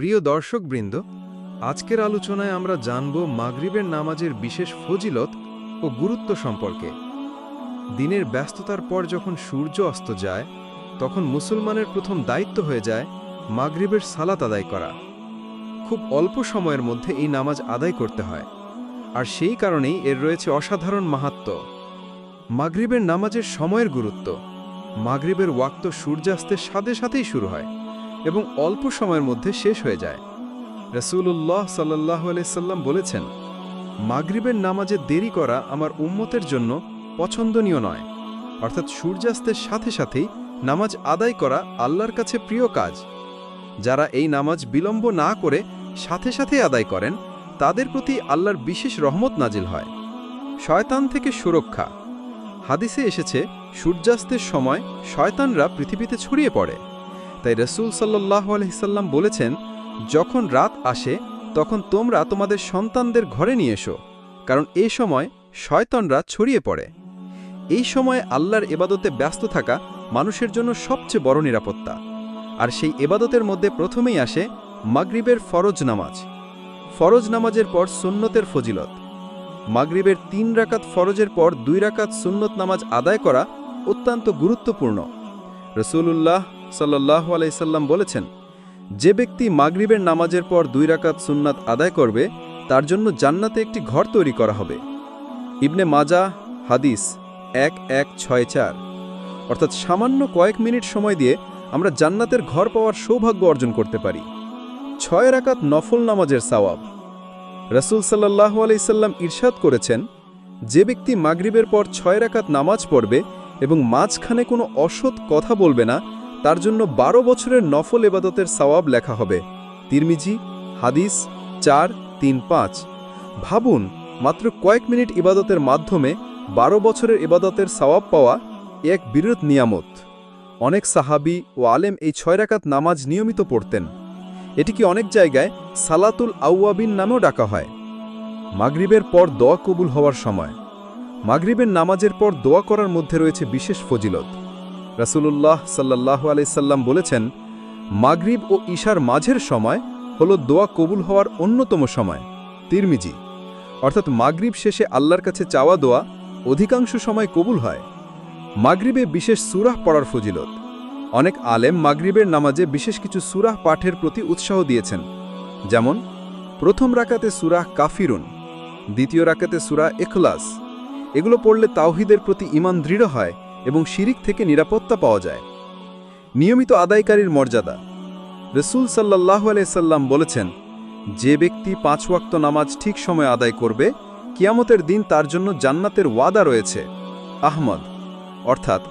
প্রিয় দর্শকবৃন্দ, আজকের আলোচনায় আমরা জানব মাগরিবের নামাজের বিশেষ ফজিলত ও গুরুত্ব সম্পর্কে। দিনের ব্যস্ততার পর যখন সূর্য অস্ত যায়, তখন মুসলমানের প্রথম দায়িত্ব হয়ে যায় মাগরিবের সালাত আদায় করা। খুব অল্প সময়ের মধ্যে এই নামাজ আদায় করতে হয়, আর সেই কারণেই এর রয়েছে অসাধারণ মাহাত্ম্য মাগরিবের নামাজের সময়ের গুরুত্ব, মাগরিবের ওয়াক্ত সূর্যাস্তের সাথে সাথেই শুরু হয়। এবং অল্প সময়ের মধ্যে শেষ হয়ে যায়। রসুল্লাহ সাল্লাহ আলাইসাল্লাম বলেছেন, মাগরিবের নামাজে দেরি করা আমার উম্মতের জন্য পছন্দনীয় নয়। অর্থাৎ সূর্যাস্তের সাথে সাথেই নামাজ আদায় করা আল্লাহর কাছে প্রিয় কাজ। যারা এই নামাজ বিলম্ব না করে সাথে সাথে আদায় করেন, তাদের প্রতি আল্লাহর বিশেষ রহমত নাজিল হয়। শয়তান থেকে সুরক্ষা। হাদিসে এসেছে, সূর্যাস্তের সময় শয়তানরা পৃথিবীতে ছড়িয়ে পড়ে। তাই রসুল সাল্লাহ আলহিসাল্লাম বলেছেন, যখন রাত আসে, তখন তোমরা তোমাদের সন্তানদের ঘরে নিয়ে এসো, কারণ এই সময় শয়তনরা ছড়িয়ে পড়ে। এই সময় আল্লাহর এবাদতে ব্যস্ত থাকা মানুষের জন্য সবচেয়ে বড় নিরাপত্তা। আর সেই এবাদতের মধ্যে প্রথমেই আসে মাগরিবের ফরজ নামাজ। ফরজ নামাজের পর সুন্নতের ফজিলত। মাগরিবের তিন রাকাত ফরজের পর দুই রাকাত সুন্নত নামাজ আদায় করা অত্যন্ত গুরুত্বপূর্ণ। রসুল্লাহ সাল্লাহ আলাইসাল্লাম বলেছেন, যে ব্যক্তি মাগরিবের নামাজের পর দুই রাকাত সুন্নাত আদায় করবে, তার জন্য জান্নাতে একটি ঘর তৈরি করা হবে। ইবনে মাজা, হাদিস এক এক ছয় চার। অর্থাৎ সামান্য কয়েক মিনিট সময় দিয়ে আমরা জান্নাতের ঘর পাওয়ার সৌভাগ্য অর্জন করতে পারি। ছয় রাকাত নফল নামাজের সাওয়াব। রসুল সাল্লাহ আলাইসাল্লাম ইরশাদ করেছেন, যে ব্যক্তি মাগরিবের পর ছয় রাকাত নামাজ পড়বে এবং মাঝখানে কোনো অসৎ কথা বলবে না তার জন্য বারো বছরের নফল এবাদতের সওয়াব লেখা হবে। তিরমিজি, হাদিস, চার, তিন, পাঁচ। ভাবুন, মাত্র কয়েক মিনিট ইবাদতের মাধ্যমে বারো বছরের ইবাদতের সওয়াব পাওয়া এক বিরোধ নিয়ামত। অনেক সাহাবি ও আলেম এই ছয় রাকাত নামাজ নিয়মিত পড়তেন। এটিকে অনেক জায়গায় সালাতুল আউয়াবিন নামেও ডাকা হয়। মাগরিবের পর দোয়া কবুল হওয়ার সময়। মাগরিবের নামাজের পর দোয়া করার মধ্যে রয়েছে বিশেষ ফজিলত। রাসুলুল্লাহ সাল্লাহ আলাইসাল্লাম বলেছেন, মাগরিব ও ঈশার মাঝের সময় হল দোয়া কবুল হওয়ার অন্যতম সময়। তিরমিজি, অর্থাৎ মাগরিব শেষে আল্লাহর কাছে চাওয়া দোয়া অধিকাংশ সময় কবুল হয়। মাগরিবে বিশেষ সুরাহ পড়ার ফজিলত। অনেক আলেম মাগরিবের নামাজে বিশেষ কিছু সুরাহ পাঠের প্রতি উৎসাহ দিয়েছেন। যেমন, প্রথম রাকাতে সুরাহ কাফিরুন, দ্বিতীয় রাকাতে সুরা এখলাস এগুলো পড়লে তাওহিদের প্রতি ইমান দৃঢ় হয় এবং শিরিক থেকে নিরাপত্তা পাওয়া যায়। নিয়মিত আদায়কারীর মর্যাদা। রসুল সাল্লাহ আলাইসাল্লাম বলেছেন, যে ব্যক্তি পাঁচ ওয়াক্ত নামাজ ঠিক সময় আদায় করবে, কিয়ামতের দিন তার জন্য জান্নাতের ওয়াদা রয়েছে। আহমদ, অর্থাৎ,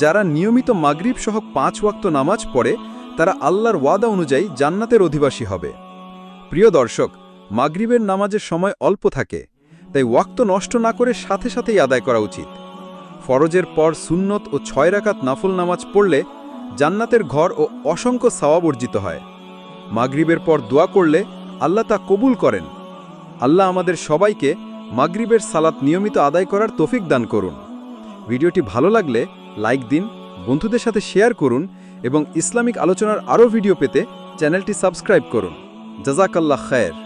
যারা নিয়মিত মাগরিব সহ পাঁচ ওয়াক্ত নামাজ পড়ে, তারা আল্লাহর ওয়াদা অনুযায়ী জান্নাতের অধিবাসী হবে। প্রিয় দর্শক, মাগরিবের নামাজের সময় অল্প থাকে, তাই ওয়াক্ত নষ্ট না করে সাথে সাথেই আদায় করা উচিত। ফরজের পর সুন্নত ও ছয় রাকাত নাফল নামাজ পড়লে জান্নাতের ঘর ও অসংখ্য সাওয়াব অর্জিত হয়। মাগরিবের পর দোয়া করলে আল্লাহ তা কবুল করেন। আল্লাহ আমাদের সবাইকে মাগরিবের সালাত নিয়মিত আদায় করার তফিক দান করুন। ভিডিওটি ভালো লাগলে লাইক দিন, বন্ধুদের সাথে শেয়ার করুন এবং ইসলামিক আলোচনার আরও ভিডিও পেতে চ্যানেলটি সাবস্ক্রাইব করুন। জাজাকাল্লাহ খায়ের।